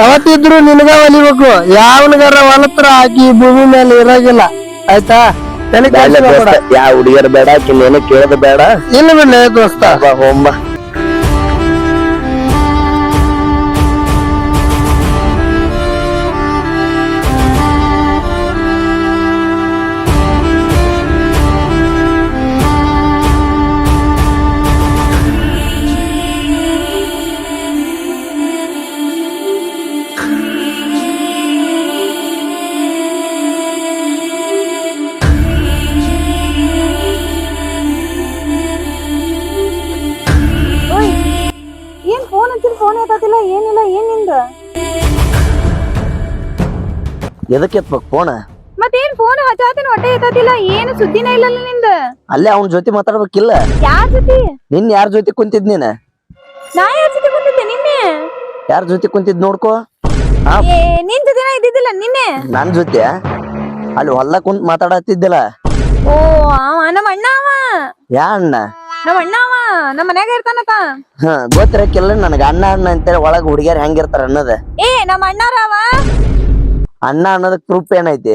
ಯಾವತ್ತಿದ್ರು ನಿನಗ ಒಲಿಬೇಕು. ಯಾವನಗಾರ ಹೊಲತ್ರ ಹಾಕಿ ಭೂಮಿ ಮೇಲೆ ಇರಾಗಿಲ್ಲ. ಆಯ್ತಾ? ನನಗೆ ಯಾವ ಹುಡುಗಿಯರ್ ಬೇಡ ಆಕಿನೇನು ಕೇಳೋದು ಬೇಡ. ಇಲ್ಲ ಬಿಡ್ಲೇ ದೋಸ್ತ. ಹೋಮ್ಮ ಏನ್ ಫೋನ್ ಹಚ್ಚಿನ ಫೋನ್ ಎತ್ತತಿಲ್ಲ ಏನಿಲ್ಲ ಏನ್ನಿಂದ? ಎದಕ್ಕೆ ಎತ್ಬೇಕು ಫೋನ್ ಮತ್ತೇನ್ ಫೋನ್ ಹಚ್ಚಾತಿನ ಹೊಟ್ಟೆ ಎತ್ತತಿಲ್ಲ ಏನು ಸುದ್ದಿನ ಇಲ್ಲಲ್ಲ ನಿಂದ? ಅಲ್ಲೇ ಅವನ ಜೊತೆ ಮಾತಾಡ್ಬೇಕಿಲ್ಲ. ಯಾರ ಜೊತೆ? ನಿನ್ ಯಾರ ಜೊತೆ ಕುಂತಿದ್ ನೀನ? ನಾ ಯಾರ ಜೊತೆ ಕುಂತಿದ್ದೆ ನಿನ್ನೆ? ಯಾರ ಜೊತೆ ಕುಂತಿದ್ ನೋಡ್ಕೋ. ಏ ನಿನ್ ಜೊತೆ ಇದ್ದಿದ್ದಿಲ್ಲ ನಿನ್ನೆ? ನನ್ ಜೊತೆ? ಅಲ್ಲಿ ಹೊಲ್ಲ ಕುಂತ್ ಮಾತಾಡತ್ತಿದ್ದಿಲ್ಲ. ಓ ಅವ ನಮ್ಮ ಅಣ್ಣ ಅವ? ಯಾ ಅಣ್ಣ? ನಮ್ಮ ಅಣ್ಣ ಅವ ನಮ್ಮ ಮನ್ಯಾಗ ಇರ್ತಾನತ ಹಾ ಗೊತ್ತಿರಕ್ಕಿಲ್ಲ ನನಗ ಅಣ್ಣ ಅಣ್ಣ ಅಂತೇಳಿ ಒಳಗ್ ಹುಡುಗಿಯರ್ ಹೆಂಗಿರ್ತಾರ ಅನ್ನೋದ. ಏ ನಮ್ಮ ಅಣ್ಣಾರ ಅವ? ಅಣ್ಣ ಅನ್ನೋದಕ್ ಪ್ರೂಫ್ ಏನೈತಿ?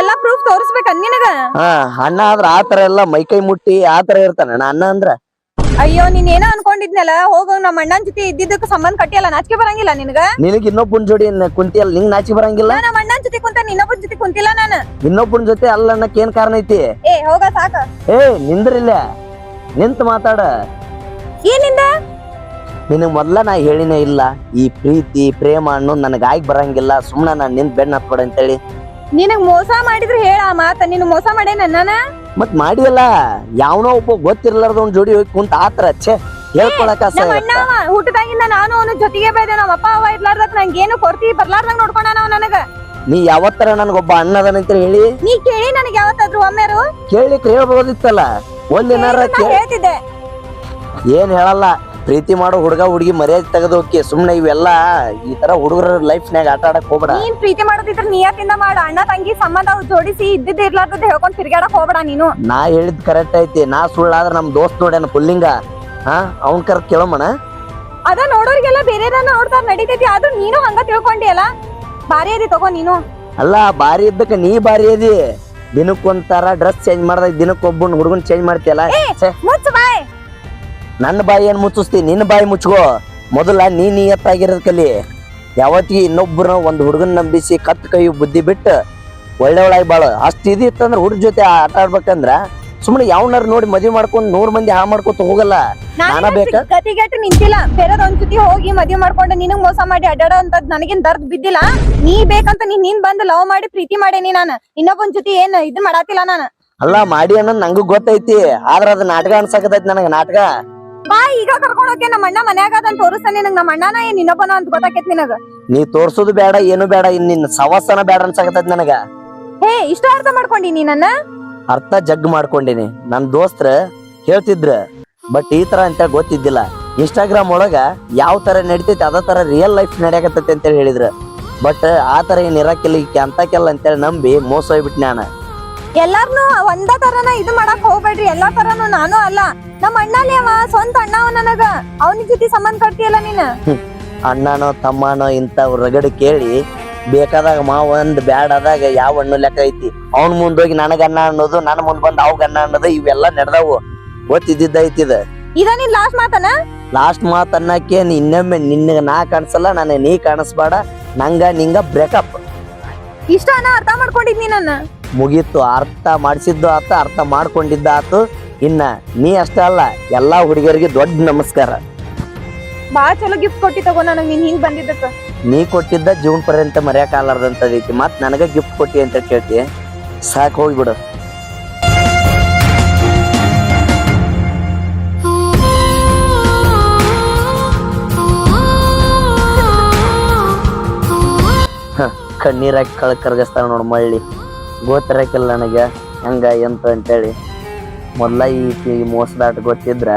ಎಲ್ಲಾ ಪ್ರೂಫ್ ತೋರಿಸ್ಬೇಕ ನಿನಗ? ಹಾ ಅಣ್ಣ ಆದ್ರ ಆತರ ಎಲ್ಲ ಮೈಕೈ ಮುಟ್ಟಿ ಆತರ ಇರ್ತಾನ ಅಣ್ಣ ಅಂದ್ರ. ಅಯ್ಯೋ ನೀನ್ ಏನೋ ಅನ್ಕೊಂಡಿದ್ನಲ್ಲ ಹೋಗೋ ನಮ್ಮ ಅಣ್ಣನ ಜೊತೆ ಇದ್ದಿದ್ದಕ್ಕೆ ಸಂಬಂಧ ಕಟ್ಟಿಯಲ್ಲ ನಾಚಿಕೆ ಬರಂಗಿಲ್ಲ ನಿನಗ? ನಿನಗ್ ಇನ್ನೊಬ್ಬನ ಜೋಡಿ ಕುಂತಿಯಲ್ಲ ನಿಂಗ್ ನಾಚಿ ಬರಂಗಿಲ್ಲ? ನಮ್ಮ ಅಣ್ಣನ ಜೊತೆ ಕುಂತ ಇನ್ನೊಬ್ಬನ ಜೊತೆ ಕುಂತಿಲ್ಲ ನಾನು. ಇನ್ನೊಬ್ಬನ್ ಜೊತೆ ಅಲ್ಲ ಅನ್ನಕ್ ಏನ್ ಕಾರಣ ಐತಿ? ಏ ಹೋಗ ಸಾಕ. ಏ ನಿಂದ್ರಿಲ್ಲ. ನಿಂತ್ ಮಾತಾಡ. ಏನಿಂದ? ನಿನ್ ಮೊದ್ಲ ನಾ ಹೇಳಿನೇ ಇಲ್ಲ ಈ ಪ್ರೀತಿ ಪ್ರೇಮ ಅನ್ನೋದು ನನಗಾಗಿ ಆಗಿ ಬರಂಗಿಲ್ಲ ಸುಮ್ನ ನಾನು ನಿಂತು ಬೆನ್ನ ಹತ್ಬೇಡ ಅಂತೇಳಿ. ನಿನಗ್ ಮೋಸ ಮಾಡಿದ್ರು ಹೇಳ ಆ ಮಾತ ನೀನು ಮೋಸ ಮಾಡೇನ ನನ್ನ? ಮತ್ ಮಾಡಿಯಲ್ಲ ಯಾವನೋ ಒಬ್ಬ ಗೊತ್ತಿರ್ಲಾರ್ದವ್ನ ಜೋಡಿ ಹೋಗಿ ಕುಂತ ಆತರ ಛೇ ಹೇಳ್ಕೊಳಕ ನಮ್ಮ ಅಣ್ಣ ಅವ ಹುಟ್ಟದಾಗಿಂದ ನಾನು ಅವನ ಜೊತೆಗೆ ಬೆಳೆದೆ ನಮ್ಮ ಅಪ್ಪ ಅವ ಇರ್ಲಾರ್ದಕ್ ನಂಗೇನು ಕೊರತಿ ಬರ್ಲಾರ್ದಂಗ್ ನೋಡ್ಕೊಂಡ ನಾವು ನನಗ. ನೀ ಯಾವತ್ತರ ನನಗೊಬ್ಬ ಅಣ್ಣದನಂತ ಹೇಳಿ? ನೀ ಕೇಳಿ ನನಗೆ ಯಾವತ್ತಾದ್ರು ಒಮ್ಮೆರು? ಕೇಳಿಕ್ ಹೇಳ್ಬೋದಿತ್ತಲ್ಲ. ಒಂದಿನಾರ ಹೇಳ್ತಿದ್ದೆ? ಏನ್ ಹೇಳಲ್ಲ. ಪ್ರೀತಿ ಮಾಡೋ ಹುಡುಗ ಹುಡುಗಿ ಮರ್ಯಾದೆ ತೆಗೆದು ಹೋಗಿ ಸುಮ್ನೆ ಇವೆಲ್ಲ ಈ ತರ ಹುಡುಗರ ಲೈಫ್ನ್ಯಾಗ ಆಟ ಆಡಕ್ ಹೋಗ್ಬೇಡ. ನೀನ್ ಪ್ರೀತಿ ಮಾಡೋದಿದ್ರೆ ನಿಯತ್ತಿಂದ ಮಾಡ? ಅಣ್ಣ ತಂಗಿ ಸಂಬಂಧ ಅವ್ ಜೋಡಿಸಿ ಇದ್ದಿದ್ದು ಇರ್ಲಾರ್ದದ್ದು ಹೇಳ್ಕೊಂಡ್ ತಿರ್ಗಾಡಕ್ ಹೋಗ್ಬೇಡ ನೀನು. ನಾ ಹೇಳಿದ್ ಕರೆಕ್ಟ್ ಐತಿ. ನಾ ಸುಳ್ಳಾದ್ರೆ ನಮ್ ದೋಸ್ತ್ ನೋಡ್ಯಾನ ಪುಲ್ಲಿಂಗ. ಹಾ ಅವ್ನ್ ಕರ್ ಕೇಳೋಮಣ ಅದ ನೋಡೋರಿಗೆಲ್ಲ ಬೇರೆ ನೋಡ್ತಾರ ನಡೀತೈತಿ. ಆದ್ರೂ ನೀನು ಹಂಗ ತಿಳ್ಕೊಂಡಿಯಲ್ಲ? ಬಾರಿ ಅದಿ ತಗೋ ನೀನು. ಅಲ್ಲ ಬಾರಿ ಇದ್ದಕ್ಕೆ ನೀ ಬಾರಿ ಅದಿ. ದಿನಕ್ಕೊಂತರ ಡ್ರೆಸ್ ಚೇಂಜ್ ಮಾಡ್ದಾಗ ದಿನಕ್ಕೊಬ್ಬನ್ ಹುಡುಗನ್ ಚೇಂಜ್ ಮಾಡ್ತಿಯಲ್ಲ? ಛೆ, ಮುಚ್ಚ ಬಾಯ್. ನನ್ನ ಬಾಯಿ ಏನ್ ಮುಚ್ಚಿಸ್ತಿ? ನಿನ್ನ ಬಾಯಿ ಮುಚ್ಕೋ. ಮೊದಲ ನೀ ನಿಯತ್ತಾಗಿರೋದ್ ಕಲಿ. ಯಾವತ್ತಿಗೆ ಇನ್ನೊಬ್ಬರನ್ನ ಒಂದ್ ಹುಡುಗನ್ ನಂಬಿಸಿ ಕತ್ ಕೈ ಬುದ್ಧಿ ಬಿಟ್ಟು ಒಳ್ಳೆ ಒಳ್ಳೆವಳಾಗಿ ಬಾಳ. ಅಷ್ಟು ಇದಿತ್ತಂದ್ರೆ ಹುಡುಗ ಜೊತೆ ಆಟ ಆಡ್ಬೇಕಂದ್ರ ಸುಮ್ನೆ ಯಾವನಾರು ನೋಡಿ ಮದ್ವಿ ಮಾಡ್ಕೊಂಡ್ ನೂರ್ ಮಂದಿ ಹಾ ಮಾಡ್ಕೊತ ಹೋಗಲ್ಲ. ನಾನ ಬೇಕಾ? ಗತಿಗೆಟ್ಟು ನಿಂತಿಲ್ಲ? ಬೇರೆದ್ ಒಂದ್ ಜೊತೆ ಹೋಗಿ ಮದ್ವೆ ಮಾಡ್ಕೊಂಡು ನಿನಗ್ ಮೋಸ ಮಾಡಿ ಅಡ್ಡಾಡೋ ಅಂತದ್ ನನಗೇನ್ ದರ್ದ್ ಬಿದ್ದಿಲ್ಲ? ನೀ ಬೇಕಂತ ನೀನ್ ನಿನ್ ಬಂದ್ ಲವ್ ಮಾಡಿ ಪ್ರೀತಿ ಮಾಡೇನಿ ನಾನ್. ಇನ್ನೊಬ್ಬನ್ ಜೊತೆ ಏನ್ ಇದ್ ಮಾಡಾತಿಲ್ಲ ನಾನು. ಅಲ್ಲ ಮಾಡಿ ಅನ್ನೋದ್ ನಂಗೂ ಗೊತ್ತೈತಿ. ಆದ್ರ ಅದ್ ನಾಟಕ ಅನ್ಸಕತೈತಿ ನನಗ ನಾಟಕ. ಬಾ ಈಗ ಕರ್ಕೊಂಡ್ ಹೋಗಿ ನಮ್ಮ ಅಣ್ಣ ಮನ್ಯಾಗ ಅದನ್ ತೋರಿಸ ನಿನಗ್. ನಮ್ಮ ಅಣ್ಣನ ಏನ್ ಇನ್ನೊಬ್ಬನ ಅಂತ ಗೊತ್ತಾಕೈತಿ ನಿನಗ? ನೀ ತೋರ್ಸೋದು ಬೇಡ ಏನು ಬೇಡ ಇನ್ ನಿನ್ ಸವಾಸನ ಬೇಡ ಅನ್ಸಕತೈತಿ ನನಗ. ಹೇ ಇಷ್ಟ ಅರ್ಥ ಮಾಡ್ಕೊಂಡಿ ನೀ ನನ್ನ ಅರ್ಥ ಜಗ್ ಮಾಡ್ಕೊಂಡಿನಿ. ನನ್ನ ದೋಸ್ತ್ರ ಹೇಳ್ತಿದ್ರ ಬಟ್ ಈ ತರ ಅಂತ ಗೊತ್ತಿದ್ದಿಲ್ಲ. ಇನ್ಸ್ಟಾಗ್ರಾಮ್ ಒಳಗ ಯಾವ ತರ ನಡಿತೈತಿ ಅದ ತರ ರಿಯಲ್ ಲೈಫ್ ನಡೆಯಕತ್ತೈತಿ ಅಂತೇಳಿ ಹೇಳಿದ್ರ. ಬಟ್ ಆ ತರ ಏನ್ ಇರಕಿಲ್ಲ ಈಕಿ ಅಂತಕ್ಕೆಲ್ಲ ಅಂತೇಳಿ ನಂಬಿ ಮೋಸ ಹೋಗ್ಬಿಟ್ ನಾನು. ಎಲ್ಲಾರ್ನು ಒಂದ ತರನ ಇದು ಮಾಡಕ್ ಹೋಗ್ಬೇಡ್ರಿ ಎಲ್ಲಾ ತರನು ನಾನು ಅಲ್ಲ. ನಮ್ಮ ಅಣ್ಣನೇ ಅವ ಸ್ವಂತ ಅಣ್ಣ ಅವ ನನಗ. ಅವನ ಜೊತೆ ಸಂಬಂಧ ಕಟ್ತಿಯಲ್ಲ ನೀನ್? ಅಣ್ಣನೋ ತಮ್ಮನೋ ಇಂಥವ್ ರಗಡ್ ಕೇಳಿ ಬೇಕಾದಾಗ ಮಾವ ಒಂದ್ ಬ್ಯಾಡ್ ಆದಾಗ ಯಾವ ಹಣ್ಣು ಲೆಕ್ಕ ಐತಿ? ಅವ್ನ ಮುಂದೋಗಿ ನನಗೆ ಅನ್ನ ಅನ್ನೋದು ನನ್ನ ಮುಂದ್ ಬಂದ್ ಅವ್ಗೆ ಅನ್ನ ಅನ್ನೋದು ಇವೆಲ್ಲ ನಡೆದವು. ಗೊತ್ತಿದ್ದಿದ್ದ ಐತಿ ಇದ. ನಿನ್ ಲಾಸ್ಟ್ ಮಾತನ? ಲಾಸ್ಟ್ ಮಾತ್ ಅನ್ನಕ್ಕೆ ನೀ ಇನ್ನೊಮ್ಮೆ ನಿನ್ನ ನಾ ಕಾಣಿಸಲ್ಲ ನನಗೆ ನೀ ಕಾಣಿಸ್ಬೇಡ. ನಂಗ ನಿಂಗ ಬ್ರೇಕಪ್ ಇಷ್ಟ ಅರ್ಥ ಮಾಡ್ಕೊಂಡಿದ್ನಿ ನನ್ನ ಮುಗೀತು ಅರ್ಥ ಮಾಡಿಸಿದ್ದು ಆತ ಅರ್ಥ ಮಾಡ್ಕೊಂಡಿದ್ದ ಆತು. ಇನ್ನ ನೀ ಅಷ್ಟೇ ಅಲ್ಲ ಎಲ್ಲಾ ಹುಡುಗಿಯರಿಗೆ ದೊಡ್ಡ ನಮಸ್ಕಾರ. ಬಾಳ ಚಲೋ ಗಿಫ್ಟ್ ಕೊಟ್ಟಿ ತಗೋ ನನಗ್, ನೀನ್ ಹಿಂಗ್ ಬಂದಿದ್ದಕ್ಕ. ನೀ ಕೊಟ್ಟಿದ್ದ ಜೀವನ ಪರ್ಯಂತ ಮರೆಯಕ್ಕಾಲಾರ್ದಂತದೈತಿ ಮತ್ ನನಗ ಗಿಫ್ಟ್ ಕೊಟ್ಟಿ ಅಂತ ಕೇಳ್ತಿ, ಸಾಕ್ ಹೋಗ್ಬಿಡು ಕಣ್ಣೀರಾಕಿ ಕಳಕ್ ಕರ್ಗಸ್ತಾನ ನೋಡ್ ಮಳ್ಳಿ. ಗೊತ್ತಿರಕಿಲ್ಲ ನನಗೆ ಹಂಗ ಎಂತ ಅಂತೇಳಿ. ಮೊದ್ಲ ಈ ಈ ಮೋಸದಾಟ ಗೊತ್ತಿದ್ರ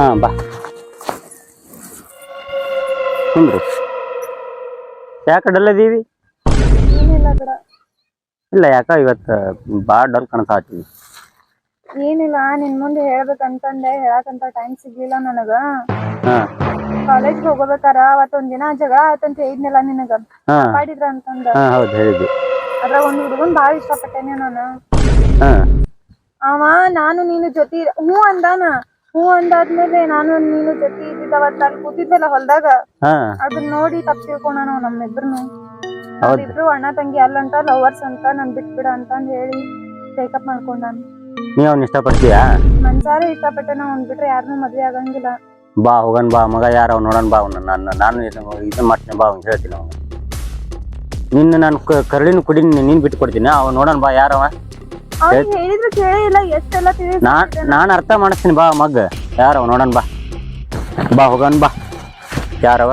ಹಾ ಬಾ. ಕುಂದ್ರು. ಯಾಕೆ ಡಲ್ಲದೀವಿ ಇಲ್ಲ ಯಾಕ ಇವತ್ತು ಭಾಳ ಡಲ್ ಕಾಣ್ತಾತೀವಿ ಏನಿಲ್ಲ ನಿನ್ ಮುಂದೆ ಹೇಳ್ಬೇಕಂತಂದೆ ಹೇಳಕಂತ ಟೈಮ್ ಸಿಗ್ಲಿಲ್ಲ ನನಗ. ಕಾಲೇಜ್ ಹೋಗ್ಬೇಕಾರ ಅವತ್ತೊಂದ್ ದಿನ ಜಗಳ ಆತಂತ ಹೇಳಿದ್ನಲ್ಲ ನಿನಗ. ಮಾಡಿದ್ರ ಅಂತಂದ. ಹೌದು ಹೇಳಿದ್ವಿ. ಅದ್ರಾಗ ಒಂದ್ ಹುಡುಗನ್ ಬಾಳ ಇಷ್ಟಪಟ್ಟೇನೆ ನಾನು. ಅವ ನಾನು ನೀನು ಜೊತೆ ಹ್ಞೂ ಅಂದಾನ. ಹ್ಞೂ ಅಂದಾದ್ಮೇಲೆ ನಾನು ನೀನು ಜೊತೆ ಇದ್ದಿದ್ದವತ್ತ ಅಲ್ಲಿ ಕೂತಿದ್ದೆಲ್ಲ ಹೊಲ್ದಾಗ? ಹಾ. ಅದನ್ನ ನೋಡಿ ತಪ್ಪು ತಿಳ್ಕೊಂಡ ನಾವು ನಮ್ಮಿಬ್ರು ಹೌದು. ಇಬ್ರು ಅಣ್ಣ ತಂಗಿ ಅಲ್ಲಂತ ಲವರ್ಸ್ ಅಂತ ನನ್ ಬಿಟ್ಬಿಡ ಅಂತ ಅಂದ್ ಹೇಳಿ ಬ್ರೇಕಪ್ ಮಾಡ್ಕೊಂಡಾನ. ನೀ ಅವ್ನ ಇಷ್ಟಪಡ್ತೀಯಾ? ಮನ್ಸಾರೆ ಇಷ್ಟಪಟ್ಟೆ ನಾ ಅವ್ನ್ ಬಿಟ್ರೆ ಯಾರನ್ನೂ ಮದ್ವೆ ಆಗಂಗಿಲ್ಲ. ಬಾ ಹೋಗನ್ ಬಾ ಮಗ ಯಾರ ನೋಡನ್ ನೋಡೋಣ ಬಾ ಅವ್ನ. ನಾನು ನಾನು ಇದನ್ನ ಇದನ್ನ ಮಾಡ್ತೀನಿ ಬಾ ಅವ್ನು ಹೇಳ್ತೀನಿ ಅವನು ನಿನ್ನ ನಾನು ಕರಳಿನ ಕುಡಿ ನೀನ್ ಬಿಟ್ಟು ಕೊಡ್ತೀನಿ ಅವ ನೋಡೋಣ ಬಾ ಯಾರವ ಅವ್ನಿಗೆ ಹೇಳಿದ್ರು ಕೇಳೇ ಇಲ್ಲ ಎಷ್ಟೆಲ್ಲ ತಿಳಿಸ್ ನಾನ್ ನಾನು ಅರ್ಥ ಮಾಡಿಸ್ತೀನಿ ಬಾ ಮಗ್ ಯಾರವ ನೋಡೋಣ ಬಾ. ಬಾ ಹೋಗೋಣ ಬಾ. ಯಾರವ?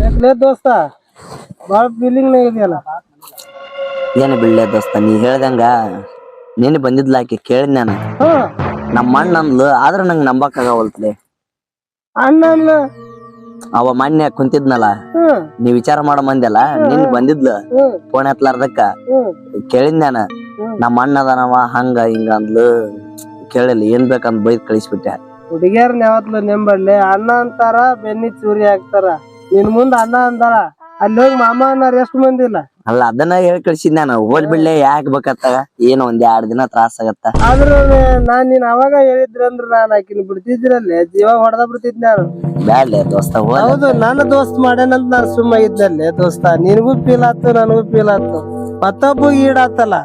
ಯಾಕ್ಲೇ ದೋಸ್ತ ಭಾಳ ಫೀಲಿಂಗ್ ಇದೆಯಲ್ಲ. ಏನು ಬಿಡ್ಲೆ ದೋಸ್ತ ನೀ ಹೇಳ್ದಂಗ ನೀನು ಬಂದಿದ್ಲ ಕೇಳಿದ ಕೇಳಿದ್ ನಾನು. ಹ್ಮ್ ನಮ್ಮ ಅಣ್ಣ ಅಂದ್ಲು ಆದ್ರ ನಂಗೆ ನಂಬಕ್ ಆಗವಲ್ತ್ಲೆ ಅಣ್ಣ ಅಲ್ಲ. ಅವ ಮೊನ್ನೆ ಕುಂತಿದ್ನಲ್ಲ ಹ್ಮ್. ನೀ ವಿಚಾರ ಮಾಡೋ ಮಂದೆಲ್ಲ ನಿನ್ ಬಂದಿದ್ಲು ಹ್ಮ್. ಫೋನ್ ಹತ್ಲಾರ್ದಕ್ಕ ಹ್ಮ್. ಕೇಳಿದ್ ನಾನು ಹ್ಮ್. ನಮ್ಮ ಅಣ್ಣ ಅದಾನವ ಹಂಗ ಹಿಂಗ ಅಂದ್ಲು. ಕೇಳಿಲ್ಲ ಏನ್ ಬೇಕಂದ್ ಬೈದ್ ಕಳಿಸ್ಬಿಟ್ಟೆ. ಹುಡುಗಿಯರ್ನ ಯಾವತ್ಲು ನೆಂಬಡ್ಲಿ ಅಣ್ಣ ಅಂತಾರ ಬೆನ್ನಿ ಚೂರಿ ಹಾಕ್ತಾರ. ನಿನ್ ಮುಂದ ಅಣ್ಣ ಅಂದಾರ ಅಲ್ಲಿ ಹೋಗಿ ಮಾಮ ಅನ್ನಾರ ಎಷ್ಟು ಮಂದಿ ಇಲ್ಲ. ಅಲ್ಲ ಅದನ್ನ ಹೇಳಿ ಕಳ್ಸಿದ್ ನಾನು. ಹೋಲ್ ಬಿಡ್ಲೆ ಯಾಕೆ ಬೇಕತ್ತ ಏನು ಒಂದ್ ಎರಡ್ ದಿನ ತ್ರಾಸ ಆಗತ್ತ? ಆದ್ರೂ ನಾನ್ ನೀನ್ ಅವಾಗ ಹೇಳಿದ್ರಂದ್ರ ನಾನ್ ಆಕಿನ ಬಿಡ್ತಿದ್ರಲ್ಲಿ ಜೀವ ಹೊಡೆದ ಬಿಡ್ತಿದ್ ನಾನು. ಬ್ಯಾಡ್ಲೆ ದೋಸ್ತ ಹೋಲ್ ಹೌದು ನನ್ನ ದೋಸ್ತ್ ಮಾಡ್ಯಾನಂತ ನಾನ್ ಸುಮ್ಮ ಇದ್ದಲ್ಲಿ ದೋಸ್ತ. ನಿನಗೂ ಫೀಲ್ ಆತು ನನಗೂ ಫೀಲ್ ಆತು. ಮತ್ತೊಬ್ಬ ಈಡಾತಲ್ಲ.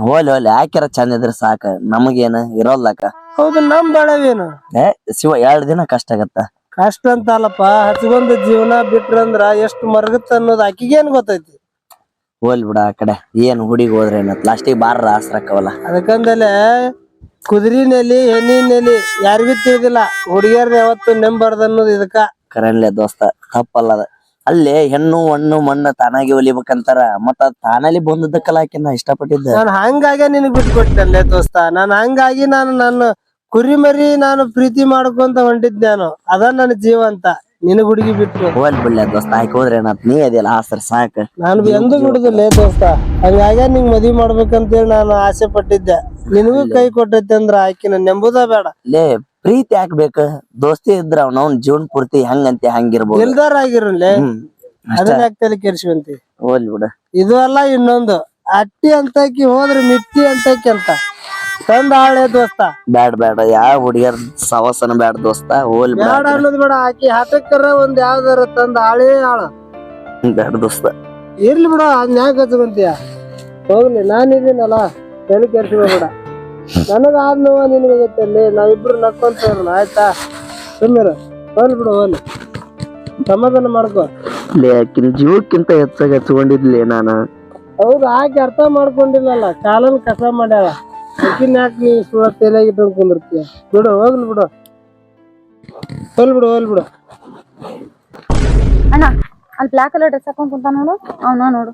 ಹೋಲ್ ಹೋಲ್ ಯಾಕ್ಯಾರ ಚಂದ ಇದ್ರ ಸಾಕ? ನಮಗೇನ? ಇರೋಲ್ಲಕ್ಕ ಹೌದು ನಮ್ ಬಾಳವೇನು? ಏ ಶಿವ ಎರಡ್ ದಿನ ಕಷ್ಟ ಆಗತ್ತ? ಕಷ್ಟ ಅಂತ ಅಲ್ಲಪ್ಪ ಹಚ್ಕೊಂಡ್ ಜೀವನ ಬಿಟ್ರಂದ್ರ ಎಷ್ಟ್ ಮರಗತ್ತ ಅನ್ನೋದು ಆಕಿಗೇನ್ ಗೊತ್ತೈತಿ. ಹೋಲ್ ಬಿಡ ಆ ಕಡೆ ಏನ್ ಹುಡಿಗ್ ಹೋದ್ರೆ ಏನತ್. ಲಾಸ್ಟಿಗೆ ಬಾರ ಆಸ್ರಕ್ಕವಲ್ಲ. ಅದಕ್ಕಂದಲೆ ಕುದುರಿನಲ್ಲಿ ಹೆಣ್ಣಿನಲ್ಲಿ ಯಾರಿಗೂ ತಿಳಿದಿಲ್ಲ. ಹುಡುಗಿಯರ್ನ ಯಾವತ್ತು ನೆಂಬಾರ್ದು ಅನ್ನೋದು ಇದಕ್ಕ. ಕರನ್ಲೆ ದೋಸ್ತ ತಪ್ಪಲ್ಲ ಅದ ಅಲ್ಲಿ ಹೆಣ್ಣು ಹಣ್ಣು ಮಣ್ಣು ತಾನಾಗಿ ಒಲಿಬೇಕಂತಾರ ಮತ್ತ ಅದ್ ತಾನಲ್ಲಿ ಬಂದದ್ದಕ್ಕಲ್ಲ ಆಕಿನ ಇಷ್ಟಪಟ್ಟಿದ್ದ. ನಾನು ಹಂಗಾಗಿ ನಿನಗ್ ಬಿಟ್ಕೊಟ್ಟಲ್ಲೇ ದೋಸ್ತ. ನಾನು ಹಂಗಾಗಿ ನಾನು ನನ್ನ ಕುರಿ ಮರಿ ನಾನು ಪ್ರೀತಿ ಮಾಡ್ಕೊಂತ ಹೊಂಟಿದ್ ನಾನು. ಅದ ನನ್ನ ಜೀವ ಅಂತ. ನಿನಗ್ ಹುಡುಗಿ ಬಿಟ್ಟು. ಹೋಲ್ ಬಿಡ್ಲೆ ದೋಸ್ತ ಆಯ್ಕೆ ಹೋದ್ರೆ ಏನತ್? ನೀ ಅದಿಲ್ಲ ಆಸರ ಸಾಕ. ನಾನು ಎಂದೂ ಬಿಡುದಿಲ್ಲ ದೋಸ್ತ. ಹಂಗಾಗ ನಿಂಗ್ ಮದ್ವಿ ಮಾಡ್ಬೇಕಂತೇಳಿ ನಾನು ಆಸೆ ಪಟ್ಟಿದ್ದೆ. ನಿನಗೂ ಕೈ ಕೊಟ್ಟೈತೆ ಅಂದ್ರ ಆಕಿನ ನೆಂಬುದ ಬೇಡ. ಲೇ ಪ್ರೀತಿ ಹಾಕ್ಬೇಕ ದೋಸ್ತಿ ಇದ್ರ ಅವ್ನ ಜೀವನ್ ಪೂರ್ತಿ ಹಂಗಂತೆ ಹಂಗಿರ್ಬೋದು ದಿಲ್ದಾರ್ ಆಗಿರಲ್ಲೇ. ಹ್ಮ್ ಅಷ್ಟ. ಅದನ್ನ ಯಾಕೆ ಕೆರ್ಸುವಂತಿ ಹೋಲ್ ಬಿಡ. ಇದು ಅಲ್ಲ ಇನ್ನೊಂದು. ಅಟ್ಟಿ ಅಂತಕಿ ಹೋದ್ರೆ ಮಿಟ್ಟಿ ಅಂತಕಿ ಅಂತ. ತಂದ ಆಳೆ ದೋಸ್ತ. ಬ್ಯಾಡ್ ಬ್ಯಾಡ ಯಾವ ಹುಡುಗಿಯರ್ ಸವಾಸನ ಬ್ಯಾಡ ದೋಸ್ತ ಹೋಲ್ ಬ್ಯಾಡ. ಅನ್ನೋದು ಬೇಡ ಆಕಿ ಹಠಕ್ಕರ ಒಂದ್ ಯಾವ್ದಾರ ತಂದ ಆಳೇ ಆಳ ಬ್ಯಾಡ ದೋಸ್ತ. ಇರ್ಲಿ ಬಿಡ ಅದ್ನ ಯಾಕೆ ಹಚ್ಕೊಂತೀಯ ಹೋಗ್ಲಿ ನಾನಿದ್ದೀನಲ್ಲ ತಲೆ ಕೆರ್ಸ್ಕೋಬೇಡ ನನಗ ಆದ್ ನೋವ ಗೊತ್ತಲ್ಲಿ ನಾವಿಬ್ರು ನಕ್ಕೊಂತ ಆಯ್ತಾ? ಸುಮ್ಮನೆ ಹೋಗ್ಲಿ ಬಿಡು ಹೋಗ್ಲಿ. ಸಮಾಧಾನ ಮಾಡ್ಕೋ. ಲೇ ಆಕಿನ ಜೀವಕ್ಕಿಂತ ಹೆಚ್ಚಾಗಿ ಹಚ್ಕೊಂಡಿದ್ಲಿ ನಾನು. ಹೌದು ಆಕೆ ಅರ್ಥ ಮಾಡ್ಕೊಂಡಿಲ್ಲಲ್ಲ ಕಾಲನ್ ಕಸ ಮಾಡ್ಯಾಳ. ಆಕಿನ ಯಾಕೆ ನೀ ಸುಳ ತಲೆಯಾಗಿ ಇಟ್ಕೊಂಡ್ ಕುಂದಿರ್ತೀಯ. ಬಿಡು ಹೋಗ್ಲಿ ಬಿಡು. ಹೋಗ್ಲಿ ಬಿಡು ಹೋಗ್ಲಿ ಬಿಡು. ಅಣ್ಣ ಅಲ್ಲಿ ಬ್ಲಾಕ್ ಕಲರ್ ಡ್ರೆಸ್ ಹಾಕೊಂಡ್ ಕುಂತ ನೋಡು ಅವನ ನೋಡು.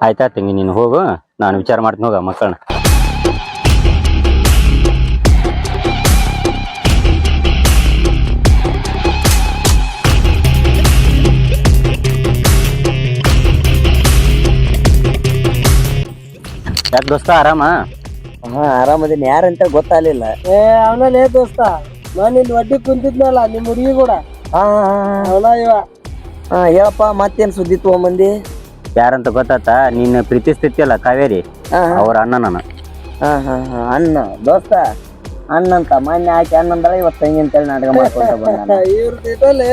ಆಯ್ತಾ ತಂಗಿ ನೀನು ಹೋಗು. ನಾನು ವಿಚಾರ ಮಾಡ್ತೀನಿ ಹೋಗ ಮಕ್ಕಳನ್ನ. ಯಾಕೆ ದೋಸ್ತ ಆರಾಮ? ಹಾ ಆರಾಮದಿನಿ. ಯಾರಂತ ಗೊತ್ತಾಗ್ಲಿಲ್ಲ. ಏ ಅವನಲ್ಲೇ ದೋಸ್ತ. ನಾನು ಇಲ್ಲಿ ಒಡ್ಡಿ ಕುಂತಿದ್ನಲ್ಲ ನಿಮ್ ಹುಡುಗಿ ಕೂಡ. ಹಾ ಅವನ ಇವ. ಹಾ ಹೇಳಪ್ಪ ಮತ್ತೇನ್ ಸುದ್ದಿ ತಗೊಂಬಂದಿ? ಯಾರಂತ ಗೊತ್ತಾತ? ನೀನು ಅಲ್ಲ ಕಾವೇರಿ. ಹಾ ಅವ್ರ ಅಣ್ಣ ನಾನು. ಹಾ ಹಾ ಹಾ. ಅಣ್ಣ ದೋಸ್ತ. ಅಣ್ಣ ಅಂತ ಮೊನ್ನೆ ಆಕೆ ಅಣ್ಣ ಇವತ್ತು ತಂಗಿ ಅಂತೇಳಿ ನಾಟಕ ಮಾಡ್ಕೊಂತ ಬಂದ ಇದಲ್ಲಿ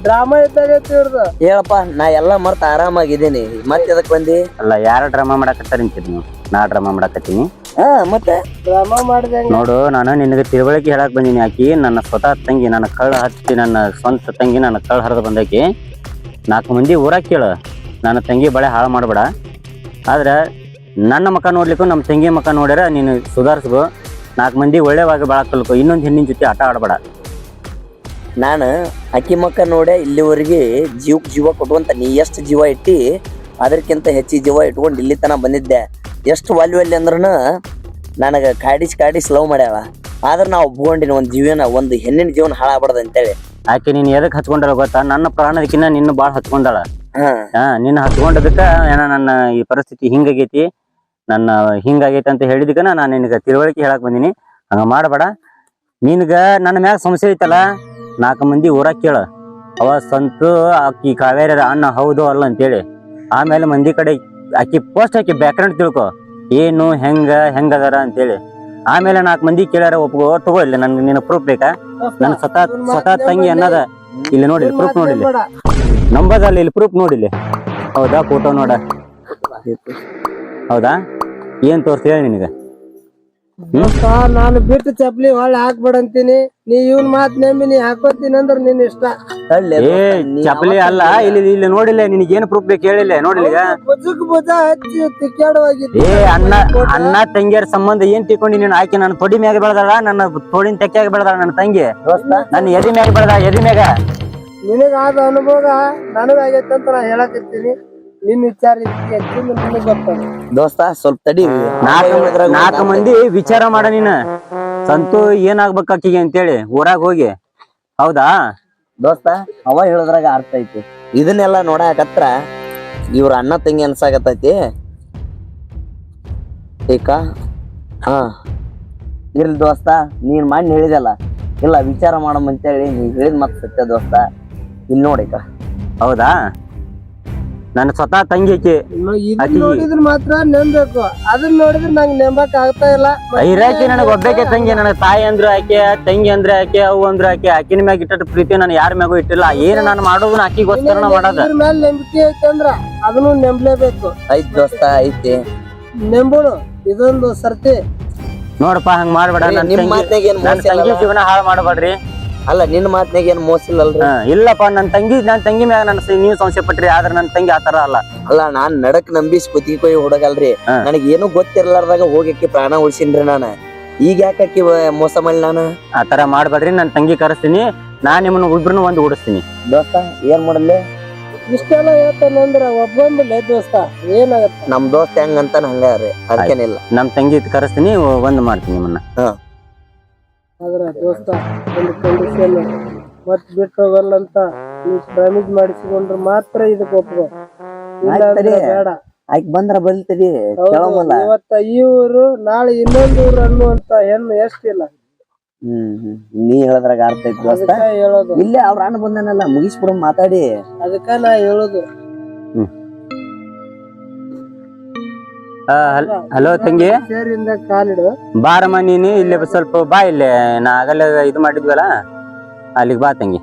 ಡ್ರಾಮಾ ಇದ್ದಾಗ ಇವ್ರದ್ದು ಹೇಳಪ್ಪ ನಾ ಎಲ್ಲಾ ಮರ್ತ ಆರಾಮಾಗಿದ್ದೀನಿ. ಮತ್ತೆ ಎದಕ್ ಬಂದಿ? ಅಲ್ಲ ಯಾರ ಡ್ರಾಮಾ ಮಾಡಕತ್ತಾರ ಅಂತೀರಿ ನೀವು? ನಾ ಡ್ರಾಮಾ ಮಾಡಕತ್ತೀನಿ. ಹಾ ಮತ್ತೆ? ಡ್ರಾಮಾ ಮಾಡಿದಂಗ. ನೋಡು ನಾನು ನಿನಗೆ ತಿಳುವಳಿಕೆ ಹೇಳಕ್ ಬಂದೀನಿ ಆಕಿ. ನನ್ನ ಸ್ವತಃ ತಂಗಿ ನನ್ನ ಕಳ್ಳ ಹಚ್ಚಿ ನನ್ನ ಸ್ವಂತ ತಂಗಿ ನನ್ನ ಕಳ್ಳ ಹರಿದು ಬಂದಾಕಿ ನಾಲ್ಕು ಮಂದಿ ಊರಾಗ ಕೇಳು. ನನ್ನ ತಂಗಿ ಬಳೆ ಹಾಳು ಮಾಡಬೇಡ. ಆದ್ರೆ ನನ್ನ ಮಕ ನೋಡ್ಲಿಕ್ಕೂ ನಮ್ಮ ತಂಗಿ ಮಕ ನೋಡ್ಯಾರ ನೀನು ಸುಧಾರಿಸ್ಕೊ. ನಾಲ್ಕು ಮಂದಿ ಒಳ್ಳೆವಾಗಿ ಬಾಳ ಕಲ್ಕೋ ಇನ್ನೊಂದು ಹೆಣ್ಣಿನ ಜೊತೆ ಆಟ ಆಡಬೇಡ. ನಾನು ಅಕ್ಕಿ ಮಕ್ಕ ನೋಡೆ ಇಲ್ಲಿವರೆಗೆ ಜೀವಕ್ಕೆ ಜೀವ ಕೊಡುವಂತ ನೀ ಎಷ್ಟು ಜೀವ ಇಟ್ಟಿ ಅದಕ್ಕಿಂತ ಹೆಚ್ಚಿ ಜೀವ ಇಟ್ಕೊಂಡು ಇಲ್ಲಿ ತನ ಬಂದಿದ್ದೆ. ಎಷ್ಟು ಒಲ್ಲಿ ಒಲ್ಲಿ ಅಂದ್ರೂ ನನಗೆ ಕಾಡಿಸಿ ಕಾಡಿಸಿ ಲವ್ ಮಾಡ್ಯಾವ ಆದ್ರೆ ನಾವು ಒಪ್ಕೊಂಡಿನಿ ಒಂದು ಜೀವನ ಒಂದು ಹೆಣ್ಣಿನ ಜೀವನ ಹಾಳಾಗ್ಬಾರ್ದು ಅಂತೇಳಿ. ಆಕೆ ನೀನ್ ಎದಕ್ ಹಚ್ಕೊಂಡಾಳ ಗೊತ್ತಾ? ನನ್ನ ಪ್ರಾಣದಕ್ಕಿನ್ನ ನಿನ್ನ ಬಾಳ ಹಚ್ಕೊಂಡಾಳ. ಹಾ. ಹಾ ನಿನ್ನ ಹಚ್ಕೊಂಡದಕ್ಕ ಏನ ನನ್ನ ಈ ಪರಿಸ್ಥಿತಿ ಹಿಂಗಾಗೈತಿ? ನನ್ನ ಹಿಂಗಾಗೈತಿ ಅಂತ ಹೇಳಿದಕ್ಕ ನಾನು ನಿನಗೆ ತಿಳುವಳಿಕೆ ಹೇಳಕ್ ಬಂದಿನಿ. ಹಂಗ ಮಾಡಬೇಡ. ನಿನಗ ನನ್ನ ಮ್ಯಾಗ ಸಮಸ್ಯೆ ಐತಲ್ಲ ನಾಲ್ಕು ಮಂದಿ ಊರಾಗ ಕೇಳ. ಅವ ಸಂತು ಆಕಿ ಕಾವೇರಿ ಅಣ್ಣ ಹೌದು ಅಲ್ಲ ಅಂತೇಳಿ. ಆಮೇಲೆ ಮಂದಿ ಕಡೆ ಆಕಿ ಪೋಸ್ಟ್ ಆಕಿ ಬ್ಯಾಕ್ಗ್ರೌಂಡ್ ತಿಳ್ಕೊ. ಏನು ಹೆಂಗ ಹೆಂಗ ಅದಾರ ಅಂತೇಳಿ. ಆಮೇಲೆ ನಾಲ್ಕು ಮಂದಿ ಕೇಳ್ಯಾರ ಒಪ್ಕೋ ತಗೋ ಇಲ್ಲ ನನ್ಗೆ ನಿನ್ನ ಪ್ರೂಫ್ ಬೇಕಾ? ನನ್ನ ಸ್ವತಃ ಸ್ವತಃ ತಂಗಿ ಅನ್ನದ. ಇಲ್ಲಿ ನೋಡಿ ಪ್ರೂಫ್ ನೋಡಿಲ್ಲ ನಂಬದಲ್ಲ ಇಲ್ಲಿ. ಪ್ರೂಫ್ ನೋಡಿಲ್ಲ ಹೌದಾ ಫೋಟೋ ನೋಡ. ಹೌದಾ? ಏನ್ ತೋರ್ಸಿ ಹೇಳಿ ನಿನಗ? ನಾನು ಬಿಟ್ಟು ಚಪ್ಲಿ ಹೊಳ್ಳಿ ಹಾಕ್ಬಿಡಂತೀನಿ ನೀ ಇವನ್ ಮಾತ್ ನಂಬಿ ನೀ ಹಾಕೋತೀನಿ ಅಂದ್ರೆ ನಿನ್ ಇಷ್ಟ. ಚಪ್ಲಿ ಏ ಚಪ್ಪಲಿ ಅಲ್ಲ ಇಲ್ಲಿ ಇಲ್ಲಿ ನೋಡಿಲ್ಲ ನಿನಗೆ ಏನು ಪ್ರೂಫ್ ಬೇಕು ಹೇಳಿಲ್ಲ ನೋಡಿಲ್ಲ ಈಗ? ಭುಜಕ್ ಭುಜ ಹಚ್ಚಿ ತಿಕ್ಕಾಡವಾಗಿದ್ದಿ ಏ ಅಣ್ಣ ಅಣ್ಣ ತಂಗಿಯರ ಸಂಬಂಧ ಏನ್ ತಿಳ್ಕೊಂಡಿ ನೀನು? ಆಕಿ ನನ್ನ ತೊಡಿ ಮ್ಯಾಗ ಬೆಳೆದಾಳ ನನ್ನ ತೋಡಿನ ತೆಕ್ಕಾಗ ಬೆಳೆದಾಳ ನನ್ನ ತಂಗಿ? ನನ್ನ ಎದಿ ಮ್ಯಾಗ ಬೆಳೆದ ಎದಿ ಮ್ಯಾಗ? ನಿನಗಾದ ಅನುಭವ ನನಗಾಗೈತೆ ಅಂತ ನಾ ಹೇಳಕತ್ತೀನಿ ನಿನ್ ವಿಚಾರ ಇದಕ್ಕೆ ಹೆಚ್ಚಿಂದ ನಿನಗ್ ಗೊತ್ತದ. ದೋಸ್ತ ಸ್ವಲ್ಪ ತಡಿ. ನಾಲ್ಕು ಮಂದಿ ವಿಚಾರ ಮಾಡ ನೀನ. ಸಂತು ಏನಾಗ್ಬೇಕು ಆಕಿಗೆ ಅಂತೇಳಿ ಊರಾಗ ಹೋಗಿ. ಹೌದಾ? ದೋಸ್ತ ಅವ ಹೇಳೋದ್ರಾಗ ಅರ್ಥ ಐತಿ. ಇದನ್ನೆಲ್ಲ ನೋಡಕತ್ರ ಇವ್ರ ಅಣ್ಣ ತಂಗಿ ಅನ್ಸಾಕತ್ತೈತಿ. ಈಗ ಹಾ. ಇರ್ಲಿ ದೋಸ್ತ ನೀನ್ ಮಾಡಿ ಹೇಳಿದಲ್ಲ. ಇಲ್ಲ ವಿಚಾರ ಮಾಡಮ್ ಅಂತೇಳಿ ನೀ ಹೇಳಿದ್ ಮತ್ತೆ ಸತ್ಯ ದೋಸ್ತ. ಇಲ್ಲಿ ನೋಡಿಕ ಹೌದಾ? ನನ್ನ ಸ್ವತಃ ತಂಗಿ ಆಕಿ. ಆಕಿಗೆ- ನೋಡಿದ್ರ ಮಾತ್ರ ನೆಂಬೇಕು ಅದನ್ನ ನೋಡಿದ್ರೆ ನಂಗೆ ನೆಂಬಕ್ ಆಗ್ತಾ ಇಲ್ಲ. ಐರಾಕಿ ನನಗೆ ಒಬ್ಬಾಕೆ ತಂಗಿ ನನಗೆ ತಾಯಿ ಅಂದ್ರೆ ಆಕೆ ತಂಗಿ ಅಂದ್ರೆ ಆಕೆ ಅವು ಅಂದ್ರೆ ಆಕೆ ಆಕಿನ ಮ್ಯಾಗ ಇಟ್ಟ ಪ್ರೀತಿ ನಾನು ಯಾರ ಮ್ಯಾಗೂ ಇಟ್ಟಿಲ್ಲ. ಏನ್ ನಾನು ಮಾಡೋದನ್ನ ಆಕಿಗೋಸ್ಕರ ಮಾಡೋದ. ಇದ್ರ ಮೇಲೆ ನಂಬಿಕೆ ಐತೆ ಅಂದ್ರ ಅದನ್ನು ನೆಂಬ್ಲೇಬೇಕು ಐತ್ ದೋಸ್ತ ಐತಿ ನೆಂಬಳು ಇದೊಂದು ಸರ್ತಿ. ನೋಡಪ್ಪ ಹಂಗ ಮಾಡ್ಬೇಡ. ನನ್ನ ನಿಮ್ ತಂಗಿ ಮಾತ್ನಾಗ ಏನ್ ನನ್ನ ಮೋಸ ತಂಗಿ ಇಲ್ಲಲ್ಲ? ಜೀವನ ಹಾಳು ಮಾಡಬೇಡ್ರಿ. ಅಲ್ಲ ನಿನ್ನ ಮಾತನಾಗ ಏನ್ ಮೋಸ ಇಲ್ಲಲ್ರಿ? ಹಾ, ಇಲ್ಲಪ್ಪ ನನ್ನ ತಂಗಿ ನನ್ನ ತಂಗಿ ಮ್ಯಾಗ ನನ್ನ ಸ- ನೀವು ಸಂಶಯ ಪಟ್ರಿ ಆದ್ರೆ ನನ್ನ ತಂಗಿ ಆತರ ಅಲ್ಲ. ಅಲ್ಲ ನಾನ್ ನಡಕ್ ನಂಬಿಸ್ ಕುತ್ತಿಗೆ ಕೊಯ್ ಹುಡುಗಲ್ರಿ. ಹಾ. ನನಗ್ ಏನು ಗೊತ್ತಿರ್ಲಾರ್ದಾಗ ಹೋಗಕ್ಕೆ ಪ್ರಾಣ ಉಳಿಸಿನ್ರಿ ನಾನು. ಈಗ ಯಾಕಿ ಮೋಸ ಮಾಡಿ ನಾನು? ಆತರ ಮಾಡ್ಬೇಡ್ರಿ ನನ್ನ ತಂಗಿ ಕರೆಸ್ತೀನಿ. ನಾ ನಿಮ್ಮನ್ನ ಇಬ್ರನ್ನ ಒಂದು ಓಡಿಸ್ತೀನಿ. ದೋಸ್ತ ಏನ್ ಮಾಡಲಿ ಇಷ್ಟೆಲ್ಲ ಹೇಳ್ತಾನಂದ್ರ ಒಬ್ಬೊಂದಿಲ್ಲ ದೋಸ್ತ ಏನಾಗತ್ತ? ನಮ್ ದೋಸ್ತ ಹೆಂಗಂತ ಹಂಗಾರಿ ಅದಕ್ಕೇನಿಲ್ಲ ನಮ್ಮ ತಂಗಿ ಕರೆಸ್ತೀನಿ ಒಂದು ಮಾಡ್ತೀನಿ ನಿಮ್ಮನ್ನ. ಆದ್ರ ದೋಸ್ತ ಒಂದು ಕಂಡೀಷನ್ ಮತ್ ಬಿಟ್ಟು ಹೋಗಲ್ಲ ಅಂತ ನೀವು ಪ್ರಾಮಿಸ್ ಮಾಡಿಸಿಕೊಂಡ್ರೆ ಮಾತ್ರ ಇದಕ್ಕೆ ಒಪ್ಕೋ. ಬೇಡ. ಆಯ್ಕೆ ಬಂದ್ರ ಬಲ್ತರಿ ಕೇಳಮಲ್ಲ ಇವತ್ತ ಈ ಊರು ನಾಳೆ ಇನ್ನೊಂದು ಊರು ಅನ್ನುವಂತ ಹೆಣ್ಣು ಎಷ್ಟಿಲ್ಲ ಹ್ಮ್ ಹ್ಮ್. ನೀ ಹೇಳದ್ರಾಗ ಅರ್ಥ ಐತಿ ದೋಸ್ತ. ಹೇಳೋದು. ಇಲ್ಲೇ ಅವ್ರ ಅಣ್ಣ ಬಂದನಲ್ಲ ಮುಗಿಸ್ಬಿಡು ಮಾತಾಡಿ. ಅದಕ್ಕ ನಾ ಹೇಳೋದು. ಹಲೋ ತಂಗಿ. ಸೇರಿಂದ ಕಾಲಿಡು. ಬಾರಮ್ಮ ನೀನು ಇಲ್ಲಿ ಸ್ವಲ್ಪ ಬಾ ಇಲ್ಲೇ. ನಾ ಆಗಲ್ಲ ಇದು ಮಾಡಿದ್ವಲ್ಲ? ಅಲ್ಲಿಗೆ ಬಾ ತಂಗಿ.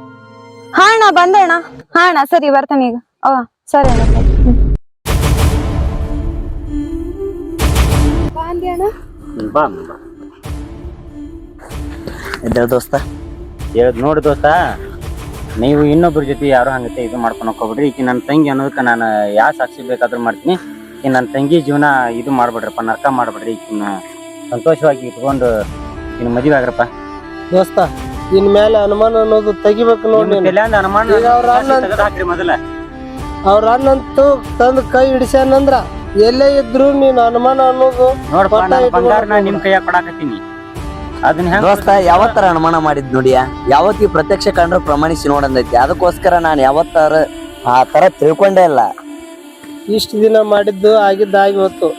ಹಾ ಅಣ್ಣ ಬಂದೆ ಅಣ್ಣ. ಹಾ ಅಣ್ಣ ಸರಿ ಬರ್ತಾನೆ ಈಗ. ಓ ಸರಿ ಅಣ್ಣ ಸರಿ. ಅಣ್ಣ. ಬಾ ದೋಸ್ತ. ಹೇಳ್ ನೋಡಿ ದೋಸ್ತ. ನೀವು ಇನ್ನೊಬ್ರ ಜೊತೆ ಯಾರು ಹಂಗತೆ ಇದು ಮಾಡ್ಕೊಂಡು ಹೋಗ್ಬಿಡ್ರಿ ಈಕಿ ನನ್ನ ತಂಗಿ ಅನ್ನೋದಕ್ಕೆ ನಾನು ಯಾವ ಸಾಕ್ಷಿ ಬೇಕಾದ್ರೂ ಮಾಡ್ತೀನಿ. ಈ ನನ್ನ ತಂಗಿ ಜೀವನ ಇದು ಮಾಡ್ಬಿಡ್ರಪ್ಪ ನರ್ಕ ಮಾಡ್ಬಿಡ್ರಿ. ಈಕಿನ ಸಂತೋಷವಾಗಿ ಇಟ್ಕೊಂಡು ಇನ್ನು ಮದುವೆ ಆಗ್ರಪ್ಪ. ದೋಸ್ತ ಇನ್ ಮೇಲೆ ಅನುಮಾನ ಅನ್ನೋದು ತೆಗಿಬೇಕು ನೋಡಿ ನಿಮ್ಮ ತಲ್ಯಾಂದ ಅನುಮಾನ ಈಗ ಅವ್ರ ಅಣ್ಣ- ತೆಗ್ದ್ ಹಾಕ್ರಿ ಮೊದಲ. ಅವ್ರ ಅಣ್ಣಂತೂ ತಂದ್ ಕೈ ಹಿಡಿಸ್ಯಾನಂದ್ರ ಎಲ್ಲೇ ಇದ್ರು ನೀನ್ ಅನುಮಾನ ಅನ್ನೋದು ನೋಡಪ್ಪ ಪಟ್ಟ ಬಂಗಾರನ ನಿಮ್ ಕೈಯಾಗ ಕೊಡಾಕತ್ತೀನಿ. ಅದನ್ನ ಹೆಂಗ್ ದೋಸ್ತ ಯಾವತ್ತರ ಅನುಮಾನ ಮಾಡಿದ್ ನೋಡಿಯ ಯಾವತ್ತಿ ಪ್ರತ್ಯಕ್ಷ ಕಂಡ್ರು ಪ್ರಮಾಣಿಸಿ ನೋಡಂದೈತಿ? ಅದಕ್ಕೋಸ್ಕರ ನಾನು ಯಾವತ್ತಾರ ಆ ತರ ತಿಳ್ಕೊಂಡೇ ಇಲ್ಲ. ಇಷ್ಟ ದಿನ ಮಾಡಿದ್ದು ಆಗಿದ್ದ ಆಗಿ ಹೊತ್ತು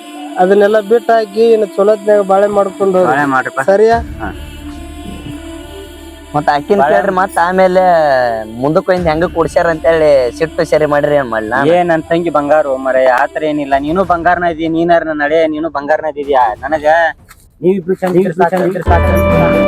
ಅದನ್ನೆಲ್ಲ ಬಿಟ್ಟು ಹಾಕಿ ಇನ್ನು ಚಲೋತ್ನಾಗ ಬಾಳೆ ಮಾಡ್ಕೊಂಡು ಹೋಗ್ರಿ. ಬಾಳೆ ಮಾಡ್ರಪ್ಪ. ಸರಿಯಾ? ಮತ್ತ ಅಕ್ಕಿನ ಕೇಳ್ರಿ ಮತ್ತ ಆಮೇಲೆ ಮುಂದಕ್ಕೆ ಹೋಯ್ತು ಹೆಂಗ ಕೊಡ್ಸ್ಯಾರ ಅಂತೇಳಿ ಸಿಟ್ಟು ಸರಿ ಮಾಡ್ರಿ ಏನ್ ಮಾಡ್ಲಾ ಏ ನನ್ ತಂಗಿ ಬಂಗಾರು ಮರೆ ಆತರ ಏನಿಲ್ಲ. ನೀನು ಬಂಗಾರನ ಇದೀಯ ನೀನಾರ ನನ್ನ ನಡೆ ನೀನು ಬಂಗಾರನ ಇದೀಯ? ನನಗ ನೀವಿಬ್ರು ಚಂದ ಇದ್ರೆ ಸಾಕು.